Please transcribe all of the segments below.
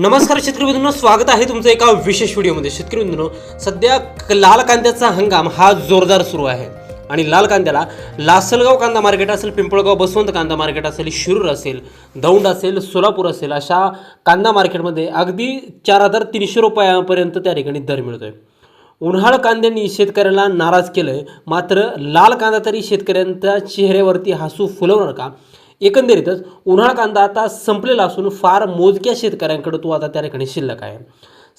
नमस्कार शेतकरी बंधूंनो स्वागत आहे तुमचं एका विशेष व्हिडिओमध्ये. शेतकरी बंधूंनो सध्या लाल कांद्याचा हंगाम हा जोरदार सुरू आहे. आणि लाल कांद्याला लासलगाव कांदा मार्केट असेल पिंपळगाव बसवंत कांदा मार्केट असेल शिरूर असेल दौंड असेल सोलापूर असेल अशा कांदा मार्केटमध्ये अगदी चार हजार तीनशे रुपयापर्यंत त्या ठिकाणी दर मिळतो आहे उन्हाळ कांद्यांनी शेतकऱ्याला नाराज केलं आहे मात्र लाल कांदा तरी शेतकऱ्यांच्या चेहऱ्यावरती हसू फुलवणार का? एकंदरीतच उन्हाळा कांदा आता संपलेला असून फार मोजक्या शेतकऱ्यांकडे तो आता त्या ठिकाणी शिल्लक आहे.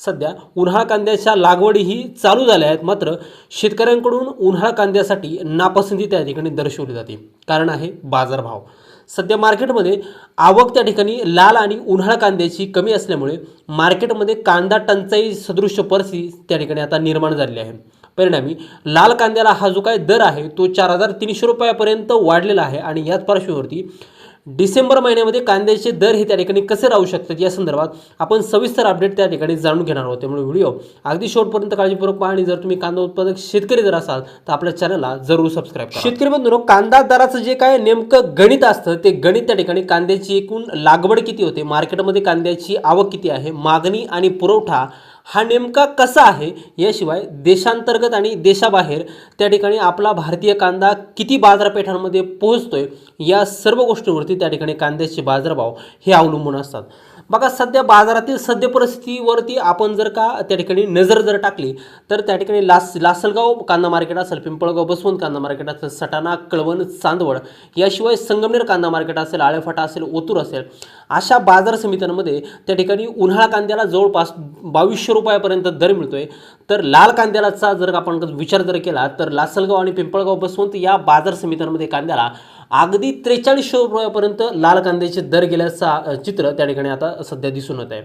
सध्या उन्हाळा कांद्याच्या लागवडीही चालू झाल्या आहेत मात्र शेतकऱ्यांकडून उन्हाळा कांद्यासाठी नापसंती त्या ठिकाणी दर्शवली जाते. कारण आहे बाजारभाव. सध्या मार्केटमध्ये आवक त्या ठिकाणी लाल आणि उन्हाळा कांद्याची कमी असल्यामुळे मार्केटमध्ये कांदा टंचाई सदृश परिस्थिती त्या ठिकाणी आता निर्माण झालेली आहे. परिणामी लाल कांद्याला हा जो काय दर आहे तो चार हजार तीनशे रुपयापर्यंत वाढलेला आहे आणि याच पार्श्वभूमीवरती डिसेंबर महिन्यामध्ये कांद्याचे दर हे त्या ठिकाणी कसे राहू शकतात या संदर्भात आपण सविस्तर अपडेट त्या ठिकाणी जाणून घेणार आहोत. त्यामुळे व्हिडिओ अगदी शेवटपर्यंत काळजीपूर्वक पहा आणि जर तुम्ही कांदा उत्पादक शेतकरी जर असाल तर आपल्या चॅनलला जरूर सबस्क्राईब शेतकरी बंधूंनो कांदा दराचं जे काय नेमकं गणित असतं ते गणित त्या ठिकाणी कांद्याची एकूण लागवड किती होते मार्केटमध्ये कांद्याची आवक किती आहे मागणी आणि पुरवठा हा नेमका कसा आहे? याशिवाय देशांतर्गत आणि देशाबाहेर त्या ठिकाणी आपला भारतीय कांदा किती बाजारपेठांमध्ये पोहोचतोय या सर्व गोष्टींवरती त्या ठिकाणी कांद्याचे बाजारभाव हे अवलंबून असतात. बघा सध्या बाजारातील सद्य परिस्थितीवरती आपण जर का त्या ठिकाणी नजर जर टाकली तर त्या ठिकाणी लास लासलगाव कांदा मार्केट असेल पिंपळगाव बसवंत कांदा मार्केट असेल सटाणा कळवण चांदवड याशिवाय संगमनेर कांदा मार्केट असेल आळेफाटा असेल ओतूर असेल अशा बाजार समित्यांमध्ये त्या ठिकाणी उन्हाळा कांद्याला जवळपास बावीसशे रुपयापर्यंत दर मिळतोय. तर लाल कांद्यालाचा जर आपण विचार जर केला तर लासलगाव आणि पिंपळगाव बसवंत या बाजार समित्यांमध्ये कांद्याला अगदी त्रेचाळीसशे रुपयापर्यंत लाल कांद्याचे दर गेल्याचा चित्र त्या ठिकाणी आता सध्या दिसून येत आहे.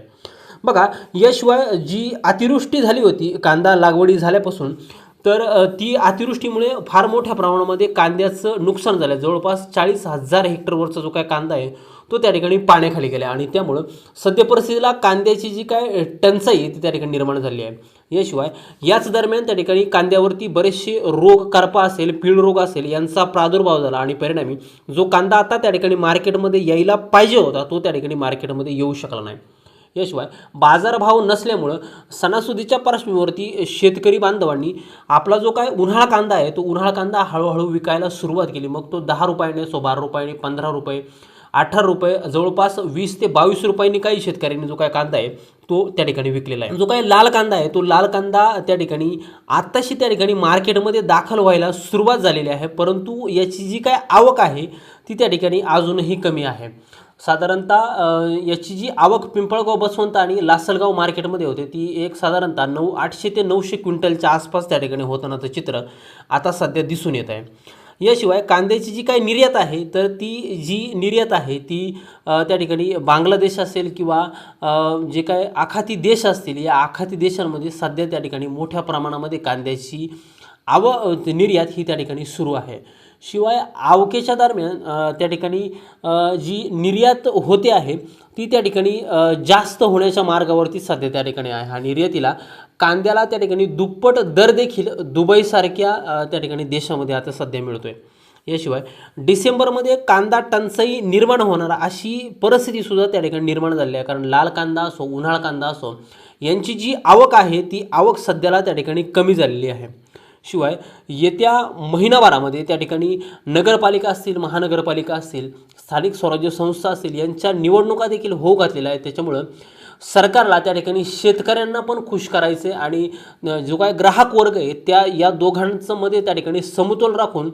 बघा याशिवाय जी अतिवृष्टी झाली होती. कांदा लागवडी झाल्यापासून तर ती अतिवृष्टीमुळे फार मोठ्या प्रमाणामध्ये कांद्याचं नुकसान झालं जवळपास चाळीस हजार हेक्टरवरचा जो काय कांदा आहे तो त्या ठिकाणी पाण्याखाली गेला आणि त्यामुळं सद्य परिस्थितीला कांद्याची जी काय टंचाई आहे ती त्या ठिकाणी निर्माण झाली आहे. याशिवाय याच दरम्यान त्या ठिकाणी कांद्यावरती बरेचसे रोग करपा असेल पीळ रोग असेल यांचा प्रादुर्भाव झाला. आणि परिणामी जो कांदा आता त्या ठिकाणी मार्केटमध्ये यायला पाहिजे होता तो त्या ठिकाणी मार्केटमध्ये येऊ शकला नाही. याशिवाय बाजारभाव नसल्यामुळं सणासुदीच्या पार्श्वभूमीवरती शेतकरी बांधवांनी आपला जो काय उन्हाळा कांदा आहे तो उन्हाळा कांदा हळूहळू विकायला सुरुवात केली. मग तो दहा रुपयाने असो बारा रुपयाने पंधरा रुपये अठरा रुपये जवळपास वीस ते बावीस रुपयांनी काही शेतकऱ्यांनी जो काय कांदा आहे तो त्या ठिकाणी विकलेला आहे. जो काही लाल कांदा आहे तो लाल कांदा त्या ठिकाणी आत्ताशी त्या ठिकाणी मार्केटमध्ये दाखल व्हायला सुरुवात झालेली आहे. परंतु याची जी काय आवक आहे ती त्या ठिकाणी अजूनही कमी आहे. साधारणतः याची जी आवक पिंपळगाव बसवंत आणि लासलगाव मार्केटमध्ये होते ती एक साधारणतः नऊ आठशे ते नऊशे क्विंटलच्या आसपास त्या ठिकाणी होतानाचं चित्र आता सध्या दिसून येत आहे. याशिवाय कांद्याची जी काही निर्यात आहे तर ती जी निर्यात आहे ती त्या ठिकाणी बांगलादेश असेल किंवा जे काय आखाती देश असतील या आखाती देशांमध्ये सध्या त्या ठिकाणी मोठ्या प्रमाणामध्ये कांद्याची आव निर्यात ही त्या ठिकाणी सुरू आहे. शिवाय आवकेच्या दरम्यान त्या ठिकाणी जी निर्यात होते आहे ती त्या ठिकाणी जास्त होण्याच्या मार्गावरती सध्या त्या ठिकाणी आहे. हा निर्यातीला कांद्याला त्या ठिकाणी दुप्पट दर देखील दुबईसारख्या त्या ठिकाणी देशामध्ये आता सध्या मिळतोय. याशिवाय डिसेंबरमध्ये कांदा टंचाई निर्माण होणार अशी परिस्थितीसुद्धा त्या ठिकाणी निर्माण झाली आहे. कारण लाल कांदा असो उन्हाळ कांदा असो यांची जी आवक आहे ती आवक सध्याला त्या ठिकाणी कमी झालेली आहे. शिवाय येत्या महिनाभरामध्ये त्या ठिकाणी नगरपालिका असतील महानगरपालिका असतील स्थानिक स्वराज्य संस्था असतील यांच्या निवडणुका देखील होऊ घातलेल्या आहेत. त्याच्यामुळं सरकारला त्या ठिकाणी शेतकऱ्यांना पण खुश करायचे आणि जो काय ग्राहक वर्ग आहे त्या या दोघांचं मध्ये त्या ठिकाणी समतोल राखून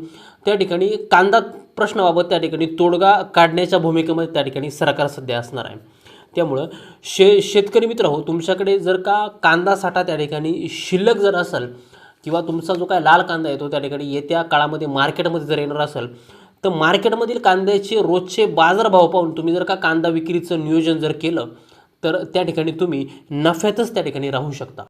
त्या ठिकाणी कांदा प्रश्नाबाबत त्या ठिकाणी तोडगा काढण्याच्या भूमिकेमध्ये त्या ठिकाणी सरकार सध्या असणार आहे. त्यामुळं शे शेतकरी मित्र हो तुमच्याकडे जर का कांदा साठा त्या ठिकाणी शिल्लक जर असेल किंवा तुमचा जो काय लाल कांदा येतो त्या ठिकाणी येत्या काळामध्ये मार्केटमध्ये जर येणार असेल तर मार्केटमधील कांद्याचे रोजचे बाजारभाव पाहून तुम्ही जर का कांदा विक्रीचं नियोजन जर केलं तर त्या ठिकाणी तुम्ही नफ्यातच त्या ठिकाणी राहू शकता.